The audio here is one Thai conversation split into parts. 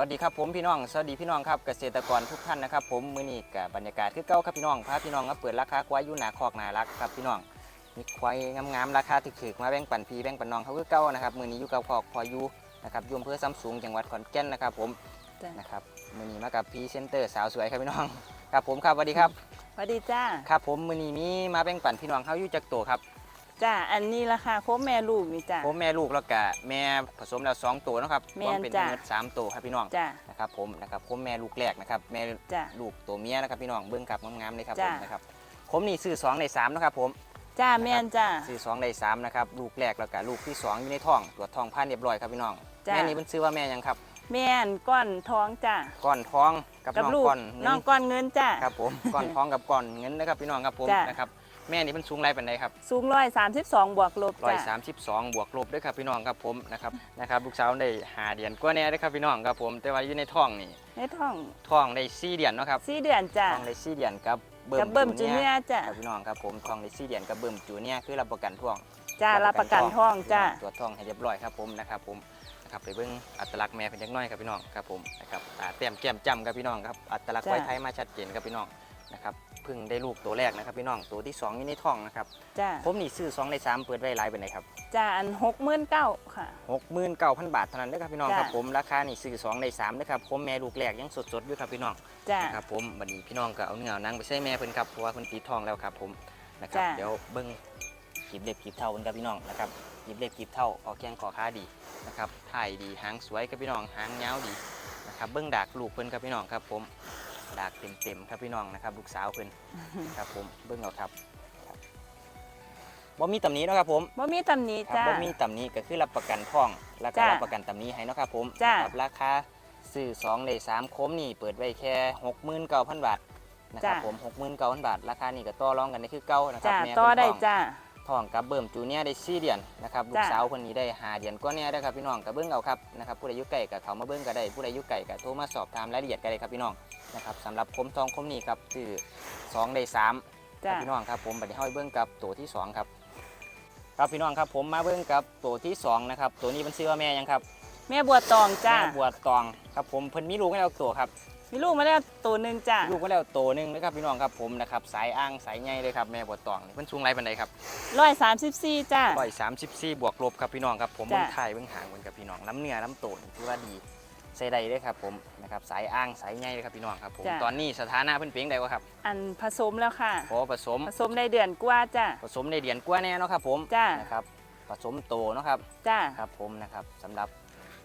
วัสดีครับผมพี่น้องสวัสดีพี่น้องครับเกษตรกรทุกท่านนะครับ ผมมื้อนี้กับบรรยากาศคือเก่าครับพี่น้องพาพี่น้องมาเปิดราคาควายอยู่หนาคอกนารักครับพี่น้องมีควายงามๆราคาถึกๆมาแบ่งปันพี่แบ่งปันน้องเขาคือเก่านะครับมื้อนี้อยู่กับคอกพออยู่นะครับอยุ่อำเภอซ้ำสูงจังหวัดขอนแก่นนะครับ ผมจ้ะนะครับมื้อนี้มากับพรีเซนเตอร์สาวสวยครับพี่น้องครับผมครับสวัสดีครับสวัสดีจ้าครับผมมื้อนี้มีมาแบ่งปันพี่น้องเขาอยู่จักตัวครับ จ้าอันนี้ราคาโคบแม่ลูกนี่จ้า ผมแม่ลูกแล้วก็แม่ผสมแล้วสองตัวนะครับแม่นรวมเป็นจ้ะทั้งหมดสามตัวครับพี่น้องจ้า นะครับผมนะครับผมแม่ลูกแรกนะครับแม่จ้า ลูกตัวเมียนะครับพี่น้องเบิ้งครับงามๆเลยครับผจ้ะ มนะครับผมนี่ซื้อ2ใน3นะครับผมจ้าแม่นจ้า ซื้อ2ใน3นะครับลูกแรกแล้วก็ลูกที่2อยู่ในท้องตรวจท้องผ่านเรียบร้อยครับพี่น้องจ้ะ แม่นี่เป็นซื้อว่าแม่หยังครับแม่นก้อนท้องจ้า ก้อนท้องกับกับน้องลูกก้อนเงิน้องก้อนเงินจ้า ครับผมก้อนท้องกับก้อนเงินนะครับพี่น้องครับผมจ้ะ นะครับ แม่นี่เป็นสูงไรเป็นไดครับสูงร้อยสามสิบสองบวกลบร้อยจ้าสามสิบสองบวกลบด้วยครับพี่น้องครับผมนะครับนะครับลูกสาวได้หาเดือนกว่าแน่เด้อครับพี่น้องครับผมแต่ว่าอยู่ในท้องนี่ในท้องท้องได้สี่เดือนเนาะครับสี่เดือนจ้าท้องได้สี่เดือนกับเบิ่กับเบิ่มจูจูเนียร์จ้าครับพี่น้องครับผมทองในซี่เดียนกับเบิ่มจูเนี่ยคือรับประกันท่วงจ้ารับประกันท้อง จ้าตรวจท้องให้เรียบร้อยครับผมนะครับผมนะครับไปเบิ่งอัตลักษณ์แม่เพิ่นจักหน้อยครับพี่น้องครับผมนะครับตาเต็มแก้มจ้ำครับพี่น้องครับอัตลักษณ์จ้ะควายไทยมาชัดเจนครับพี่น้อง นะครับเพิ่งได้ลูกตัวแรกนะครับพี่น้องตัวที่สองอยู่ในท้องนะครับจ้าผมนี่ซื้อสองในสามเปิดไว้หลายเป็นไหนครับจ้าอันหกหมื่นเก้าค่ะหกหมื่นเก้าพันบาทเท่านั้นเด้อครับพี่น้องจ้ะ ครับผมราคานี่ซื้อสองในสามเด้อครับผมแม่ลูกแรกยังสดๆอยู่ครับพี่น้อง จ้า นะครับผมบัดนี้พี่น้องก็เอาเนื้อเอาหนังไปใส่แม่เพิ่นครับเพราะว่าเพิ่นปิดทองแล้วครับผมนะครับจ้ะ เดี๋ยวเบิ่งกีบเล็บกีบเท่าเพิ่นครับพี่น้องนะครับกีบเล็บกีบเท่าออกแข้งคอขาดีนะครับถ่ายดีหางสวยครับพี่น้องหางยาวดีนะครับเบิ่งดากลูกเพิ่นครับพี่น้องครับผม ดากเต็มๆครับพี่น้องนะครับลูกสาวเพิ่นครับผมเบิ่งเอาครับครับบ่มีตำหนิเนาะครับผมบ่มีตำหนิครับจ้า บ่มีตำหนิก็คือรับประกันท่องแล้วก็จ้ะรับประกันตำหนิให้เนาะครับผมจ้ะ นะครับราคาซื้อ2ใน3โคมนี่เปิดไว้แค่69,000บาทนะครับจ้ะผม69,000บาทราคานี่ก็ต่อรองกันได้คือเก่านะครับจ้าแม่ต่อเพิ่นได้ท้อง จ้า ท้องกับเบิ่มจูเนียร์ได้4เดือนนะครับลูกจ้ะ สาวคนนี้ได้5เดือนกว่าเนี่ยนะครับพี่น้องก็เบิ่งเอาครับนะครับผู้ใดอยู่ไกลก็เข้ามาเบิ่งก็ได้ผู้ใดอยู่ไกลก็โทรมาสอบถามรายละเอียดก็ได้ครับพี่น้อง นะครับสำหรับคมทองคมนี้ครับซื้อ2ใน3จ้าครับพี่น้องครับผมบัดนี้เฮาไปเบิ่งกับตัวที่สองครับ ครับพี่น้องครับผมมาเบิ่งกับตัวที่สองนะครับตัวนี้มันชื่อว่าแม่หยังครับแม่บัวตองจ้าแม่บัวตองครับผมเพิ่นมีลูกมาแล้วตัวครับมีลูกมาแล้วตัวหนึ่งจ้าลูกมาแล้วตัวหนึงนะครับพี่น้องครับผมนะครับสายอ้างสายใหญ่เลยครับแม่บัวตองนี่เพิ่นสูงไรปานใดครับร้อยสามสิบสี่จ้าร้อยสามสิบสี่บวกลบครับพี่น้องครับผมจ้ะเบิ่งถ่ายเบิ่งหางเบิ่งกับพี่น้องน้ำเนื้อน้ำโตนี่ถือว่าดี ใส่ได้เลยครับผมนะครับสายอ้างสายใหญ่เลยครับพี่น้องครับผมตอนนี้สถานะเพิ่นเป็นจังไดวะครับอันผสมแล้วค่ะพอผสมผสมในเดือนกว่าจ้าผสมในเดือนกว่าแน่เนาะครับผมจ้ะ นะครับผสมโตเนาะครับจ้าครับผมนะครับสำหรับ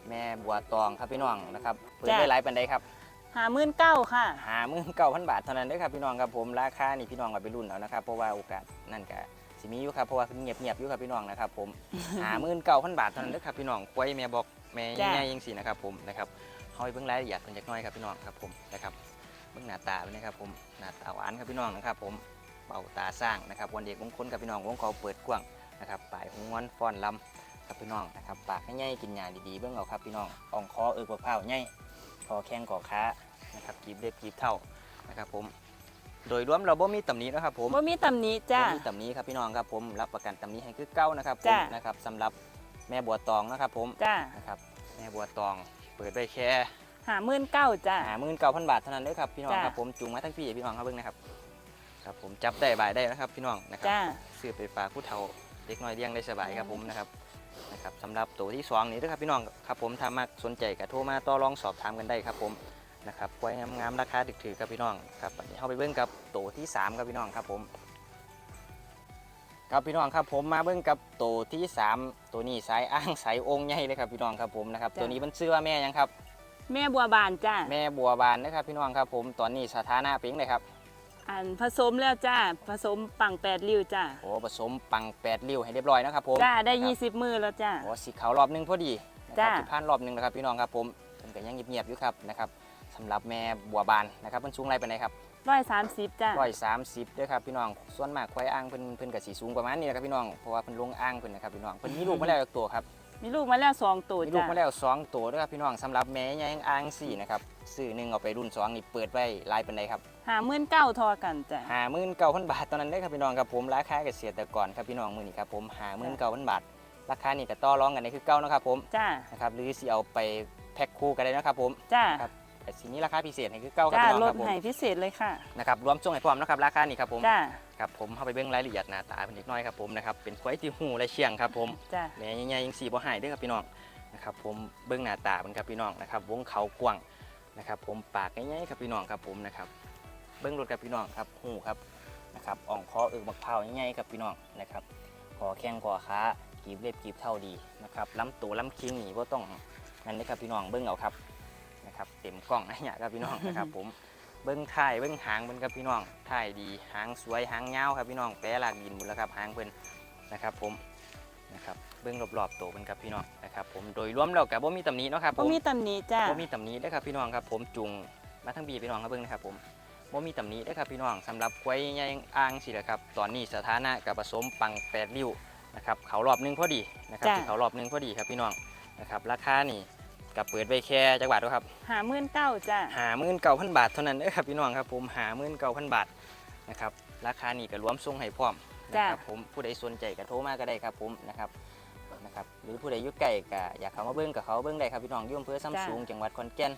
แม่บัวตองครับพี่น้องนะครับเปิดจ้ะ ได้หลายปันใดครับ หาหมื่นเก้าค่ะ หามื่นเก้าพันบาทเท่านั้นเด้อครับพี่น้องครับผมราคานี่พี่น้องก็ไปรุ่นเอานะครับเพราะว่าโอกาสนั่นก็ สิมีอยู่ครับเพราะว่าเพิ่นเงียบเงียบๆอยู่ครับพี่น้องนะครับผมหามื่นเก้าพันบาทเท่านั้นเด้อครับพี่น้องควยแม่บอกแม่จ้ะใหญ่ๆยังสินะครับผมนะครับเฮาไปเบิ่งรายละเอียดเพิ่นจักหน่อยครับพี่น้องครับผมนะครับเบิ่งหน้าตาเพิ่นนะครับผมหน้าตาหวานครับพี่น้องนะครับผมเบ้าตาสร้างนะครับวันเด็กมงคลครับพี่น้องวงเขาเปิดกว้างนะครับปลายหงวนฟ้อนลำครับพี่น้องนะครับปากให้ใหญ่กินหญ้าดีๆเบิ่งเอาครับพี่น้องอ่องคอเอิกมะพร้าวใหญ่คอแข้งกอขานะครับกีบเล็บกีบเท่านะครับผมโดยรวมเราบ่มีตำหนินะครับผมว่ามีตำหนิจ้าบ่มีตำหนิครับพี่น้องครับผมรับประกันตำหนิให้คือเก้านะครับผมจ้ะนะครับสำหรับแม่บัวตองนะครับผมจ้านะครับแม่บัวตองเปิดไว้แค่หาหมื่นเก้าจ้าหามื่นเก้าพันบาทเท่านั้นเด้อครับพี่น้องจ้ะครับผมจูงมาทั้งพี่ให้พี่น้องครับเบิ่งนะครับครับผมจับได้บายได้นะครับ พี่น้องนะครับจ้าซื้อไปฝากผู้เฒ่าเด็กน้อยเลี้ยงได้สบายครับผมนะครับนะครับสำหรับตัวที่สองนี้นะครับพี่น้องครับผมถ้ามักสนใจก็โทรมาต่อรองสอบถามกันได้ครับผม นะครับไว้งามๆราคาถึกถือครับพี่น้องครับวันนี้เข้าไปเบิ้งกับตัวที่สามครับพี่น้องครับผม ครับพี่น้องครับผมมาเบิ้งกับตัวที่สามตัวนี้สายอ้างสายองค์ใหญ่เลยครับพี่น้องครับผมนะครับ จ้ะ ตัวนี้มันชื่อว่าแม่หยังครับ แม่บัวบานจ้าแม่บัวบานนะครับพี่น้องครับผมตอนนี้สถานะเป็นยังไงครับอันผสมแล้วจ้าผสมปังแปดริ้วจ้าโอ้ผสมปังแปดริ้วให้เรียบร้อยนะครับผมจ้าได้ ครับยี่สิบมือแล้วจ้า โอ้สีขาวรอบหนึงพอดีนะคจ้ารับสิผ่านรอบหนึงนะครับพี่น้องครับผมเพิ่นก็ยังเงียบๆอยู่ครับนะครับ สำหรับแม่บัวบานนะครับเพิ่นสูงไรปานใดครับร้อยสามสิบจ้าร้อยสามสิบด้วยครับพี่น้องส่วนมากควายอ่างเพิ่นเพิ่นก็สีสูงประมาณนี้นะครับพี่น้องเพราะว่าเพิ่นลงอ่างเพิ่นนะครับพี่น้องเพิ่นมีลูกมาแล้วอีกตัวครับมีลูกมาแล้วสองตัวมีลูกจ้ามาแล้วสองตัวด้วยครับพี่น้องสำหรับแม่ใหญ่อ่างสี่นะครับซื้อหนึ่งเอาไปรุ่นสองนี่เปิดไว้หลายปานใดครับ หาหมื่นเก้าทอกันจ้าห้าหมื่นเก้าพันบาทตอนนั้นได้อครับพี่น้องครับผมราคาเกษตรกรครับพี่น้องมือนี้ครับผมห้าหมื่นเก้าพันบาท ราคานี่ก็ต่อรองกันได้คือเก้านาะครับผมจ้านะครับหรือสิเอาไปแพ็คคู่กันเลยนะครับผมจ้าครับ แต่สีนี้ราคาพิเศษให้คือเก้าครับจ้าพี่น้องลคดรับผมให้พิเศษเลยค่ะ นะครับรวมส่งให้พร้อมนะครับราคานี่ครับผมจ้า ครับผมเข้าไปเบิ่งรายละเอียดหน้าตาเป็นเล็กน้อยครับผมนะครับเป็นควายที่หูและเชียงครับผมจ้า แหน่ใหญ่ๆยังสีบ่หายเด้อครับพี่น้องนะครับผมเบิ่งหน้าตาเป็นครับพี่น้องนะครับวงเขากว้างนะครับผมปากใหญ่ๆครับพี่น้องครับผมนะครับเบิ่งรถครับพี่น้องครับหูครับนะครับอ่องคอเอิกบักเผาใหญ่ๆครับพี่น้องนะครับคอแข้งคอขากีบเล็บกีบเท่าดีนะครับลำตัวลำคิงนี่บ่ต้องนั่นเลยครับพี่น้องเบิ่งเอาครับ นะครับเต็มกล้องนะเนี่ยครับพี่น้องนะครับ ผมเบิ้งท้ายเบิ้งหางเบิ้งครับพี่น้องท้ายดีหางสวยหางยาวครับพี่น้องแปรหลากดินหมดแล้วครับหางเพิ่นนะครับ ผมนะครับเบิ้งรอบๆตัวเพิ่นครับพี่น้องนะครับผมโดยรวมแล้วกับบ่มีตำหนิเนาะครับผบ่มมีตำหนิจ้าบ่มีตำหนิเด้อครับพี่น้องครับ ผมจุงมาทั้งบีพี่น้องครับเบิ้งนะครับผมบ่มีตำหนิเด้อครับพี่น้องสำหรับควายใหญ่อ่างสิแหละครับ ตอนนี้สถานะกับผสมปังแปดริ้วนะครับเขารอบหนึงพอดีนะครับที่เขารอบหนึงพอดีครับพี่น้องนะครับราคานี่ กับเปิดไว้แค่จักบาทเด้อครับหาหมื่นเก้าจ้าหาหมื่นเก้าพันบาทเท่านั้นเด้อครับพี่น้องครับผมหาหมื่นเก้าพันบาทนะครับราคานี่ก็รวมส่งให้พร้อมนะครับผมผู้ใดสนใจก็โทรมาก็ได้ครับผมนะครับนะครับหรือผู้ใดอยู่ใกล้ก็อยากเข้ามาเบิ้งกับเขาเบิ้งได้ครับพี่น้องอยุ่อำเภอซ้ำสูงจังหวัดขอนแก่น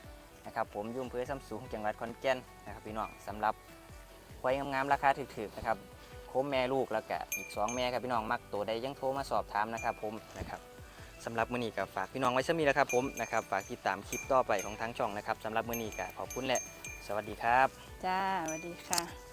นะครับผมอยุ่อำเภอซ้ำสูงจังหวัดขอนแก่นนะครับพี่น้องสำหรับควายงามๆราคาถูกๆนะครับโคมแม่ลูกแล้วก็อีกสองแม่ครับพี่น้องมักตัวใดยังโทรมาสอบถามนะครับผมนะครับ สำหรับมือนีกับฝากพี่น้องไว้สักมีแล้วครับผมนะครับฝากติดตามคลิปต่อไปของทั้งช่องนะครับสำหรับมือนีกับขอบคุณและ สวัสดีครับ จ้าสวัสดีค่ะ